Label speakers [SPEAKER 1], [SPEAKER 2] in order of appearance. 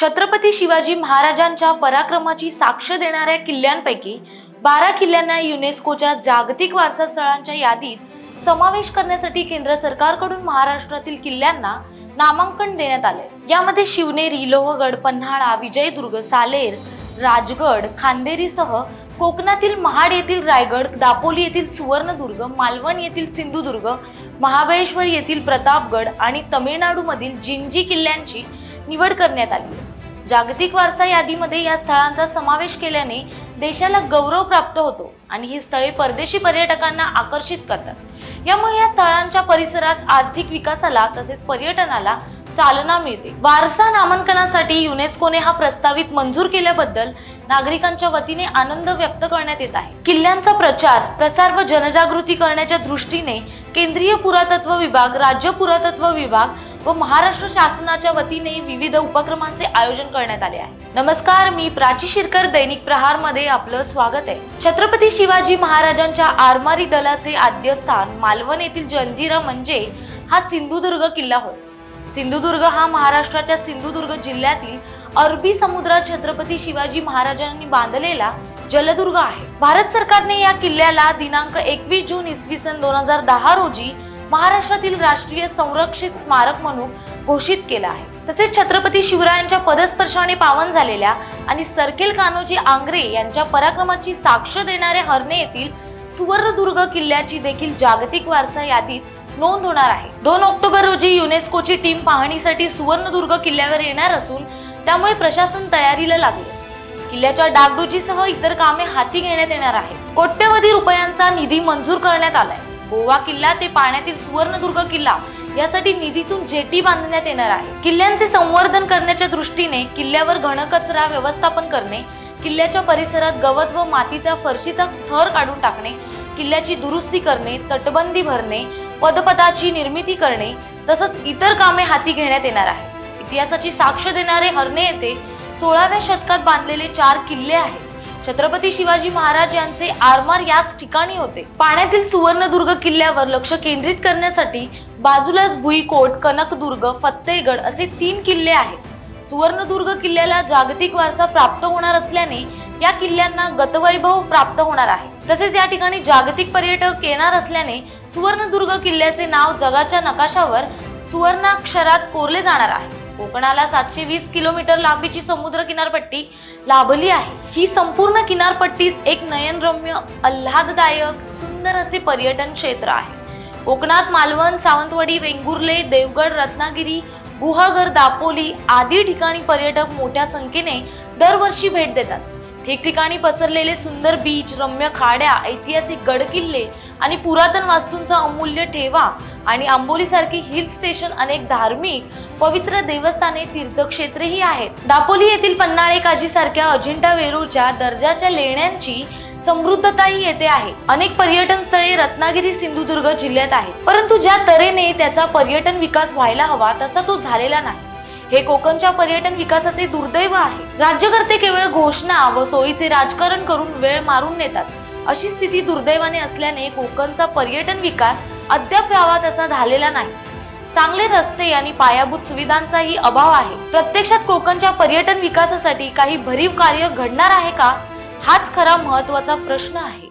[SPEAKER 1] छत्रपती शिवाजी महाराजांच्या पराक्रमाची साक्ष देणाऱ्या किल्ल्यांपैकी बारा किल्ल्यांना युनेस्कोच्या जागतिक वारसा स्थळांच्या यादीत समावेश करण्यासाठी केंद्र सरकारकडून महाराष्ट्रातील किल्ल्यांना नामांकन देण्यात आले यामध्ये शिवनेरी लोहगड पन्हाळा विजयदुर्ग सालेर राजगड खांदेरीसह कोकणातील महाड येथील रायगड दापोली येथील सुवर्णदुर्ग मालवण येथील सिंधुदुर्ग महाबळेश्वर येथील प्रतापगड आणि तमिळनाडूमधील जिंजी किल्ल्यांची निवड करण्यात आली. जागतिक वारसा यादीमध्ये या स्थळांचा समावेश केल्याने देशाला गौरव प्राप्त होतो आणि ही स्थळे परदेशी पर्यटकांना आकर्षित करतात. यामुळे या स्थळांच्या परिसरात आर्थिक विकासाला तसेच पर्यटनाला चालना मिळते. वारसा नामांकनासाठी युनेस्कोने हा प्रस्तावित मंजूर केल्याबद्दल नागरिकांच्या वतीने आनंद व्यक्त करण्यात येत आहे. किल्ल्यांचा प्रचार प्रसार व जनजागृती करण्याच्या दृष्टीने केंद्रीय पुरातत्व विभाग राज्य पुरातत्व विभाग व महाराष्ट्र शासनाच्या वतीने विविध उपक्रमांचे आयोजन करण्यात आले आहे. नमस्कार मी प्राची शिरकर दैनिक प्रहारमध्ये आपलं स्वागत आहे. छत्रपती शिवाजी महाराजांच्या आरमारी दलाचे आद्यस्थान मालवण येथील जंजिरा म्हणजे हा सिंधुदुर्ग किल्ला होय. सिंधुदुर्ग हा महाराष्ट्राच्या सिंधुदुर्ग जिल्ह्यातील अरबी समुद्रात छत्रपती शिवाजी महाराजांनी बांधलेला जलदुर्ग आहे. भारत सरकारने या किल्ल्याला दिनांक एकवीस जून इसवी सन दोन हजार दहा रोजी महाराष्ट्रातील राष्ट्रीय संरक्षित स्मारक म्हणून घोषित केला आहे. तसेच छत्रपती शिवरायांच्या पदस्पर्शाने पावन झालेल्या आणि सरकेल कान्होजी आंग्रे यांच्या पराक्रमाची साक्ष देणाऱ्या हरणे येथील सुवर्णदुर्ग किल्ल्याची देखील जागतिक वारसा यादीत नोंद होणार आहे. दोन ऑक्टोबर रोजी युनेस्कोची टीम पाहणीसाठी सुवर्णदुर्ग किल्ल्यावर येणार असून त्यामुळे प्रशासन तयारीला लागले. किल्ल्याच्या डागडुजीसह इतर कामे हाती घेण्यात येणार आहे कोट्यवधी रुपयांचा निधी मंजूर करण्यात आलाय. गोवा किल्ला ते पाण्यातील सुवर्णदुर्ग किल्ला यासाठी निधीतून जेटी बांधण्यात येणार आहे. किल्ल्यांचे संवर्धन करण्याच्या दृष्टीने किल्ल्यावर घनकचरा व्यवस्थापन करणे किल्ल्याच्या परिसरात गवत व मातीचा फरशीचा थर काढून टाकणे किल्ल्याची दुरुस्ती करणे तटबंदी भरणे पदपदाची निर्मिती करणे तसंच इतर कामे हाती घेण्यात येणार आहे इतिहासाची साक्ष देणारे हरणे येथे सोळाव्या शतकात बांधलेले चार किल्ले आहेत. छत्रपती शिवाजी महाराज यांचे आरमार याच ठिकाणी होते. पाण्यातील सुवर्णदुर्ग किल्ल्यावर लक्ष केंद्रित करण्यासाठी बाजूलाच भुईकोट कनकदुर्ग फत्तेगड असे तीन किल्ले आहेत. सुवर्णदुर्ग किल्ल्याला जागतिक वारसा प्राप्त होणार असल्याने या किल्ल्यांना गतवैभव प्राप्त होणार आहे. तसेच या ठिकाणी जागतिक पर्यटक येणार असल्याने सुवर्णदुर्ग किल्ल्याचे नाव जगाच्या नकाशावर सुवर्णाक्षरात कोरले जाणार आहे. कोकणाला सातशे वीस किलोमीटर लांबीची समुद्र किनारपट्टी लाभली आहे. ही संपूर्ण किनारपट्टीच एक नयनरम्य आल्हाददायक सुंदर असे पर्यटन क्षेत्र आहे. कोकणात मालवण सावंतवाडी वेंगुर्ले देवगड रत्नागिरी गुहागर दापोली आदी ठिकाणी पर्यटक मोठ्या संख्येने दरवर्षी भेट देतात. ठिकठिकाणी पसरलेले सुंदर बीच रम्य खाड्या ऐतिहासिक गडकिल्ले आणि पुरातन वास्तूंचा अमूल्य ठेवा आणि आंबोलीसारखी हिल स्टेशन अनेक धार्मिक पवित्र देवस्थाने तीर्थक्षेत्रेही आहेत. दापोली येथील पन्हाळे काजी सारख्या अजिंठा वेरूळच्या दर्जाच्या लेण्यांची समृद्धताही येथे आहे. अनेक पर्यटन स्थळे रत्नागिरी सिंधुदुर्ग जिल्ह्यात आहेत. परंतु ज्या तऱ्हेने त्याचा पर्यटन विकास व्हायला हवा तसा तो झालेला नाही. हे कोकणच्या पर्यटन विकासाचे दुर्दैव आहे. राज्यकर्ते केवळ घोषणा व सोयीचे राजकारण करून वेळ मारून नेतात. अशी स्थिती दुर्दैवाने असल्याने कोकणचा पर्यटन विकास अद्याप व्हावा तसा झालेला नाही. चांगले रस्ते आणि पायाभूत सुविधांचाही अभाव आहे. प्रत्यक्षात कोकणच्या पर्यटन विकासासाठी काही भरीव कार्य घडणार आहे का? हाच खरा महत्त्वाचा प्रश्न आहे.